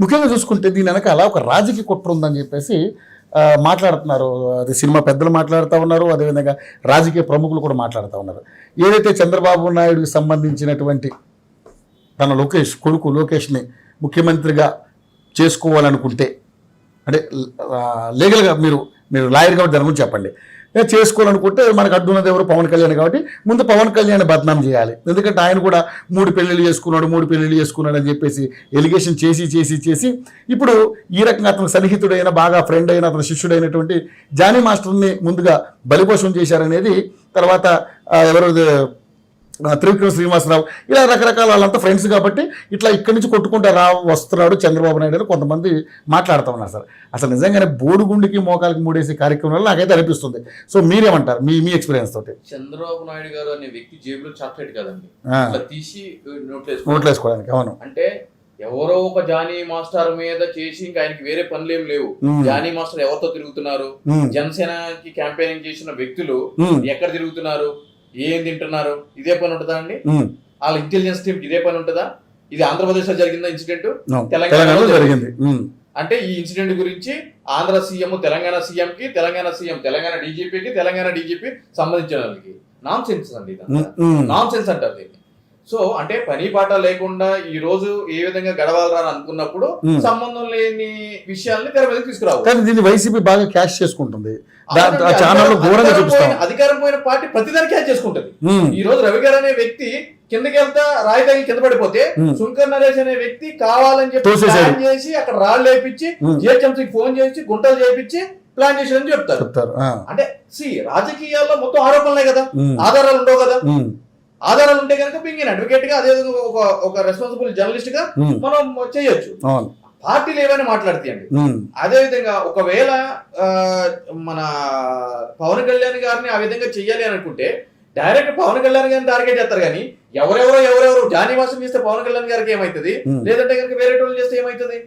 ముఖ్యంగా చూసుకుంటే దీని వెనకాల ఒక రాజకీయ కుట్ర ఉందని చెప్పేసి మాట్లాడుతున్నారు. అది సినిమా పెద్దలు మాట్లాడుతూ ఉన్నారు అదేవిధంగా రాజకీయ ప్రముఖులు కూడా మాట్లాడుతూ ఉన్నారు. ఏదైతే చంద్రబాబు నాయుడుకి సంబంధించినటువంటి తన లోకేష్ కొడుకు లోకేష్ని ముఖ్యమంత్రిగా చేసుకోవాలనుకుంటే అంటే లీగల్గా మీరు మీరు లాయర్ కాబట్టి దాని గురించి చెప్పండి. చేసుకోవాలనుకుంటే మనకు అడ్డున్నది ఎవరు? పవన్ కళ్యాణ్ కాబట్టి ముందు పవన్ కళ్యాణ్ బద్నాం చేయాలి. ఎందుకంటే ఆయన కూడా మూడు పెళ్ళిళ్ళు చేసుకున్నాడు మూడు పెళ్ళిళ్ళు చేసుకున్నాడు అని చెప్పేసి ఎలిగేషన్ చేసి చేసి చేసి ఇప్పుడు ఈ రకంగా అతను సన్నిహితుడైన బాగా ఫ్రెండ్ అయిన అతని శిష్యుడైనటువంటి జానీ మాస్టర్ని ముందుగా బలిపోషం చేశారనేది తర్వాత ఎవరో ఎవరు త్రివిక్రమ శ్రీనివాసరావు. ఇలా రకరకాల వాళ్ళంతా ఫ్రెండ్స్ కాబట్టి ఇట్లా ఇక్కడి నుంచి కొట్టుకుంటూ రా వస్తున్నాడు చంద్రబాబు నాయుడు అని కొంతమంది మాట్లాడుతూ ఉన్నారు సార్. అసలు నిజంగానే బోడుగుండికి మోకాలకి మూడేసి కార్యక్రమాలు నాకైతే అనిపిస్తుంది. సో మీరేమంటారు? మీ మీ ఎక్స్పీరియన్స్ తోటి. చంద్రబాబు నాయుడు గారు అనే వ్యక్తి జేబులో చాక్లెట్ కదండి. తీసి నోట్లో నోట్లు వేసుకోవడానికి అవును. అంటే ఎవరో ఒక జానీ మాస్టర్ మీద చేసి ఇంకా ఆయనకి వేరే పనులు ఏం లేవు జానీ మాస్టర్ ఎవరితో తిరుగుతున్నారు? జనసేనకి క్యాంపెయినింగ్ చేసిన వ్యక్తులు ఎక్కడ తిరుగుతున్నారు? ఏం తింటున్నారు? ఇదే పని ఉంటుందా అండి? వాళ్ళ ఇంటెలిజెన్స్ టీమ్ ఇదే పని ఉంటుందా? ఇది ఆంధ్రప్రదేశ్లో జరిగిందా ఇన్సిడెంట్. తెలంగాణలో జరిగింది. అంటే ఈ ఇన్సిడెంట్ గురించి ఆంధ్ర సీఎం తెలంగాణ సీఎం కి తెలంగాణ సీఎం తెలంగాణ డీజీపీకి తెలంగాణ డీజీపీ సంబంధించిన వాళ్ళకి. నాన్ సెన్స్ అండి నాన్ సెన్స్ అంటారు దీన్ని. సో అంటే పని పాట లేకుండా ఈ రోజు ఏ విధంగా గడవాలరా అని అనుకున్నప్పుడు. సంబంధం లేని విషయాల్ని తెర మీదకి తీసుకురావు కానీ దీన్ని వైసీపీ బాగా క్యాష్ చేసుకుంటుంది. ఛానల్లో అధికారం- ఘోరంగా అధికారం చూపిస్తాం. పోయిన- అధికారం పోయిన పార్టీ ప్రతిదానికి క్యాచ్ చేసుకుంటది. ఈ రోజు రవి గారు అనే వ్యక్తి కిందకి వెళ్తా రాయి తగిలి కింద పడిపోతే. శంకర్ నరేష్ అనే వ్యక్తి కావాలని చెప్పి. ప్లాన్ చేసి అక్కడ రాళ్ళు వేపించి. జిహెచ్ఎంసీకి ఫోన్ చేసి గుంటలు చేపించి ప్లాన్ చేసాడని చెప్తారు. అంటే సి రాజకీయాల్లో మొత్తం ఆరోపణలే కదా. ఆధారాలు ఉండవు కదా. ఆధారాలు ఉంటే కనుక బింగిన్ అడ్వకేట్గా అదే ఒక ఒక రెస్పాన్సిబుల్ జర్నలిస్ట్గా ఉమ్, మనం చేయొచ్చు. పార్టీలు ఏమైనా మాట్లాడతాయండి? ఉమ్, అదే విధంగా ఒకవేళ మన పవన్ కళ్యాణ్ గారిని ఆ విధంగా చెయ్యాలి అని అనుకుంటే డైరెక్ట్ పవన్ కళ్యాణ్ గారిని టార్గెట్ చేస్తారు కానీ ఎవరెవరో ఎవరెవరు జానీవాసం చేస్తే పవన్ కళ్యాణ్ గారికి ఏమైతుంది? ఉమ్. లేదంటే కనుక వేరే చేస్తే ఏమైతుంది?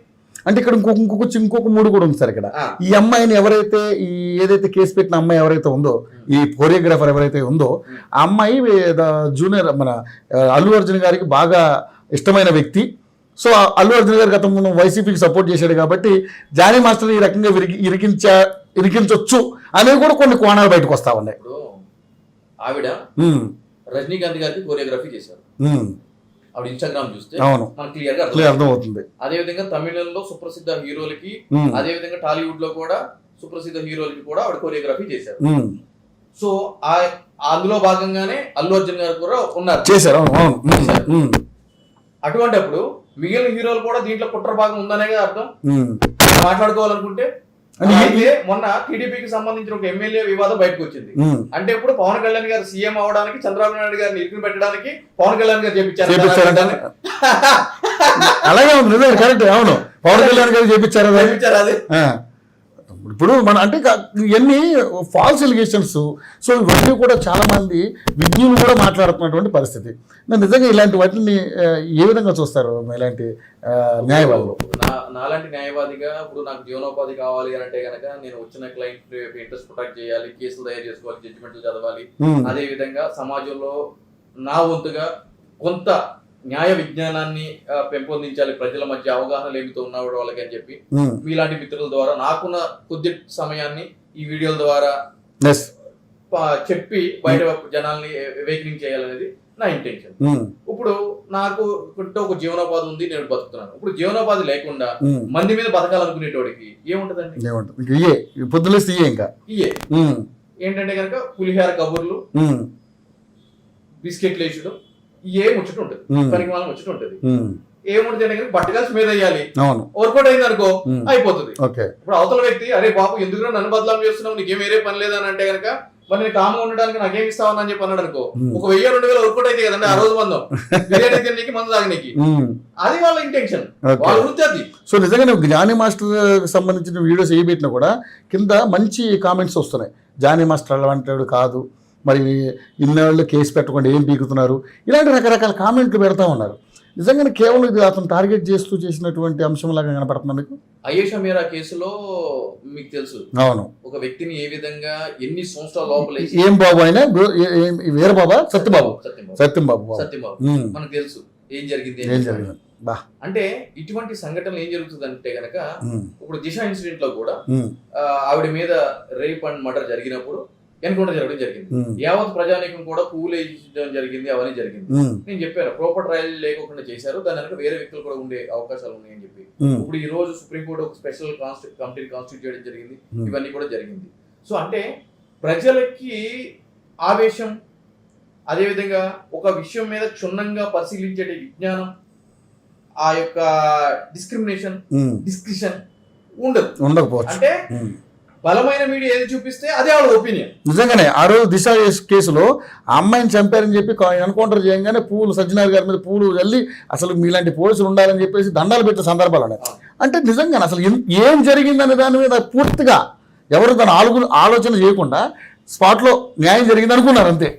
అంటే ఇక్కడ ఇంకొక ఇంకొక ఇంకొక మూడు కూడా ఉంది సార్ ఇక్కడ. ఈ అమ్మాయిని ఎవరైతే ఈ ఏదైతే కేసు పెట్టిన అమ్మాయి ఎవరైతే ఉందో ఈ కొరియోగ్రాఫర్ ఎవరైతే ఉందో ఆ అమ్మాయి జూనియర్ మన అల్లు అర్జున్ గారికి బాగా ఇష్టమైన వ్యక్తి. సో అల్లు అర్జున్ గారు గతంలో వైసీపీకి సపోర్ట్ చేశాడు కాబట్టి జానీ మాస్టర్ ఈ రకంగా విరిగి ఇరికించా ఇరికించవచ్చు అనేవి కూడా కొన్ని కోణాలు బయటకు వస్తా ఉన్నాయి. ఆవిడ రజనీకాంత్ గారికి కోరియోగ్రఫీ చేశారు. ఆవిడ ఇన్స్టాగ్రామ్ చూస్తే మనకు క్లియర్గా అర్థమవుతుంది. అదే విధంగా తమిళంలో సుప్రసిద్ధ హీరోలకి అదే విధంగా టాలీవుడ్లో కూడా సుప్రసిద్ధ హీరోలకి కూడా ఆవిడ కొరియోగ్రఫీ చేశారు. సో ఆ అందులో భాగంగానే అల్లు అర్జున్ గారు కూడా ఉన్నారు. చేశారు ఉమ్, అటువంటిప్పుడు మిగిలిన హీరోలు కూడా దీంట్లో కుట్ర భాగం ఉందనే కదా అర్థం. మాట్లాడుకోవాలనుకుంటే అయితే మొన్న టీడీపీకి సంబంధించిన ఒక ఎమ్మెల్యే వివాదం బయటకు వచ్చింది. అంటే ఇప్పుడు పవన్ కళ్యాణ్ గారు సీఎం అవడానికి చంద్రబాబు నాయుడు గారిని ఇరుకుని పెట్టడానికి పవన్ కళ్యాణ్ గారు చేపించారు. అలాగే ఉంది కరెక్ట్ అవును. పవన్ కళ్యాణ్ గారు చేపించారు చేపించారు అది. ఇప్పుడు మన అంటే ఇవన్నీ ఫాల్స్ ఎలిగేషన్స్ సో ఇవన్నీ కూడా చాలా మంది విజ్ఞులు కూడా మాట్లాడుతున్నటువంటి పరిస్థితి. నిజంగా ఇలాంటి వాటిని ఏ విధంగా చూస్తారు ఇలాంటి న్యాయవాదులు? నాలాంటి న్యాయవాదిగా ఇప్పుడు నాకు జీవనోపాధి కావాలి అని అంటే గనక నేను వచ్చిన క్లయింట్ ఇంట్రెస్ట్ ప్రొటెక్ట్ చేయాలి కేసులు తయారు చేసుకోవాలి జడ్జిమెంట్లు చదవాలి. అదే విధంగా సమాజంలో నా వంతుగా కొంత న్యాయ విజ్ఞానాన్ని పెంపొందించాలి. ప్రజల మధ్య అవగాహన లేమితో ఉన్నవాడు వాళ్ళకి అని చెప్పి మీలాంటి మిత్రుల ద్వారా నాకున్న కొద్ది సమయాన్ని ఈ వీడియోల ద్వారా చెప్పి బయట జనాల్ని వేకింగ్ చేయాలనేది నా ఇంటెన్షన్ ఇప్పుడు నాకు కొంటే ఒక జీవనోపాధి ఉంది నేను బతుకుతున్నాను. ఇప్పుడు జీవనోపాధి లేకుండా. మంది మీద బతకాలనుకునేటోడికి ఏముంటదండి? ఏమంటారు ఇంకా ఇయే పొద్దులేస్తే ఇయే ఇంకా. ఇయే ఉమ్, ఏంటంటే కనుక పులిహార కబుర్లు బిస్కెట్లు వేసుడు ఏ ముచ్చట ఉంటుంది. పనికి వాళ్ళ ముచ్చట ఉంటుంది. ఏముంటుంది అంటే కనుక బట్టకాల్సి మీద వేయాలి. వర్కౌట్ అయింది అనుకో అయిపోతుంది. ఇప్పుడు అవతల వ్యక్తి అరే బాబు ఎందుకు నన్ను బదలాం చేస్తున్నావు? నీకేం వేరే పని లేదని అంటే కనుక మరి నేను కామ్గా ఉండడానికి నాకేం ఇస్తావు అని చెప్పి అన్నాడు అనుకో. ఒక వెయ్యి రెండు వేలు వర్కౌట్ అయితే కదండి ఆ రోజు మందం. బిర్యానీ తినడానికి మందు తాగనీకి. ఉమ్, అది వాళ్ళ ఇంటెన్షన్ వాళ్ళ వృత్తి అది. సో నిజంగానే జ్ఞాని మాస్టర్ సంబంధించిన వీడియోస్ ఏ పెట్టినా కూడా కింద మంచి కామెంట్స్ వస్తున్నాయి. జానీ మాస్టర్ అలాంటి కాదు. మరి ఇన్నేళ్ళు కేసు పెట్టకుండా ఏం పీకుతున్నారు ఇలాంటి రకరకాల కామెంట్లు పెడతా ఉన్నారు. నిజంగానే కేవలం ఇది అతను టార్గెట్ చేస్తూ చేసినటువంటి అంశంలాగా కనపడుతుంది మీకు? అయేషా మీరా కేసులో మీకు తెలుసు. అవును. ఒక వ్యక్తిని ఏ విధంగా ఎన్ని సంవత్సరాల లోపల ఏం బాబు సత్యబాబు సత్యం బాబు సత్యం బాబు బాబు. సత్యం బాబు. ఉమ్, మనకు తెలుసు. ఏం జరిగింది ఏం జరిగింది? బా. అంటే ఇటువంటి సంఘటనలు ఏం జరుగుతుందంటే గనక ఉమ్, ఇప్పుడు దిశ ఇన్సిడెంట్లో కూడా ఆవిడ మీద రేప్ అండ్ మర్డర్ జరిగినప్పుడు ఎన్కౌంటర్ జరగడం జరిగింది. యావత్ ప్రజానీకం కూడా పూలు వేయించడం జరిగింది అవన్నీ జరిగింది. నేను చెప్పాను ప్రాపర్ ట్రయల్ లేకుండా చేశారు దాని వెనక వేరే వ్యక్తులు కూడా ఉండే అవకాశాలు ఉన్నాయని చెప్పి. ఇప్పుడు ఈ రోజు సుప్రీంకోర్టు ఒక స్పెషల్ కమిటీని కాన్స్టిట్యూట్ చేయడం జరిగింది. ఇవన్నీ కూడా జరిగింది. సో అంటే ప్రజలకి ఆవేశం అదేవిధంగా ఒక విషయం మీద క్షుణ్ణంగా పరిశీలించే విజ్ఞానం ఆ యొక్క డిస్క్రిమినేషన్. డిస్క్రిషన్ ఉండదు. ఉండకపోవచ్చు. అంటే. బలమైన మీడియా ఏది చూపిస్తే అదే వాళ్ళ ఒపీనియన్. నిజంగానే ఆ రోజు దిశ కేసులో అమ్మాయిని చంపారని చెప్పి ఎన్కౌంటర్ చేయగానే పూలు సజ్జనార్ గారి మీద పూలు చల్లి అసలు మీలాంటి పోలీసులు ఉండాలని చెప్పేసి దండాలు పెట్టే సందర్భాలు ఉన్నాయి. అంటే నిజంగానే అసలు ఏం జరిగిందనే దాని మీద పూర్తిగా ఎవరు తన ఆలోచన చేయకుండా స్పాట్లో న్యాయం జరిగింది అనుకున్నారు అంతే.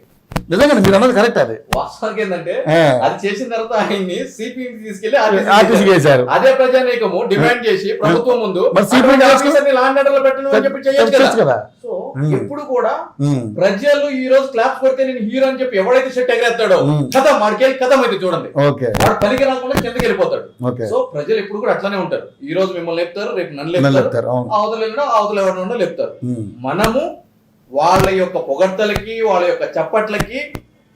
నిజంగానే మీరు అన్నది కరెక్ట్ అది. వాస్తవానికి ఏంటంటే అది చేసిన తర్వాత ఆయన్ని సిపిఎం తీసుకెళ్ళి ఆర్టీసీకి వేశారు అదే ప్రజానీకము డిమాండ్ చేసి ప్రభుత్వం ముందు పెట్టను అని చెప్పి చేయొచ్చు కదా. సో. ఎప్పుడు కూడా ప్రజలు ఈ రోజు క్లాప్ కొడితే నేను హీరో అని చెప్పి ఎవడైతే షెట్ ఎగరేస్తాడో. కథ మాడికెళ్ళి కథం అయితే చూడండి. ఓకే. వాడు పనికి రాకుండా కిందకి వెళ్ళిపోతాడు. సో ప్రజలు ఎప్పుడు కూడా అట్లానే ఉంటారు. ఈ రోజు మిమ్మల్ని లేపుతారు రేపు నన్ను లేపుతారు. అవతల అవతల ఎవరినో లేపుతారు. మనము వాళ్ళ యొక్క పొగడ్తలకి వాళ్ళ యొక్క చప్పట్లకి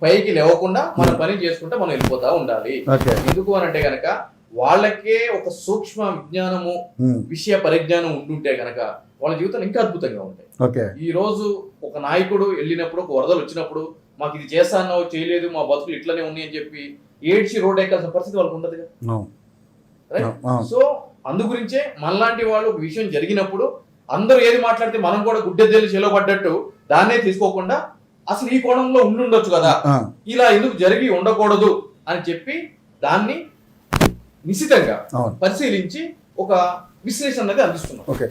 పైకి లేవకుండా మన పని చేసుకుంటే మనం వెళ్ళిపోతా ఉండాలి. ఎందుకు అని అంటే గనక వాళ్ళకే ఒక సూక్ష్మ విజ్ఞానము ఉమ్, విషయ పరిజ్ఞానం ఉండుంటే గనక వాళ్ళ జీవితాలు ఇంకా అద్భుతంగా ఉంటాయి. ఈ రోజు ఒక నాయకుడు వెళ్ళినప్పుడు ఒక వరదలు వచ్చినప్పుడు మాకు ఇది చేస్తానో చేయలేదు మా బతుకులు ఇట్లనే ఉన్నాయి అని చెప్పి ఏడ్చి రోడ్ ఎక్కాల్సిన పరిస్థితి వాళ్ళకు ఉండదు కదా సో అందు గురించే మనలాంటి వాళ్ళు ఒక విషయం జరిగినప్పుడు అందరూ ఏది మాట్లాడితే మనం కూడా గుడ్డెద్దెల్లి చెలో పడ్డట్టు దాన్నే తీసుకోకుండా అసలు ఈ కోణంలో ఉండుండొచ్చు కదా. ఇలా ఎందుకు జరిగి ఉండకూడదు అని చెప్పి దాన్ని నిశితంగా అవును. పరిశీలించి ఒక విశ్లేషణ అనేది అందిస్తున్నాం. ఓకే.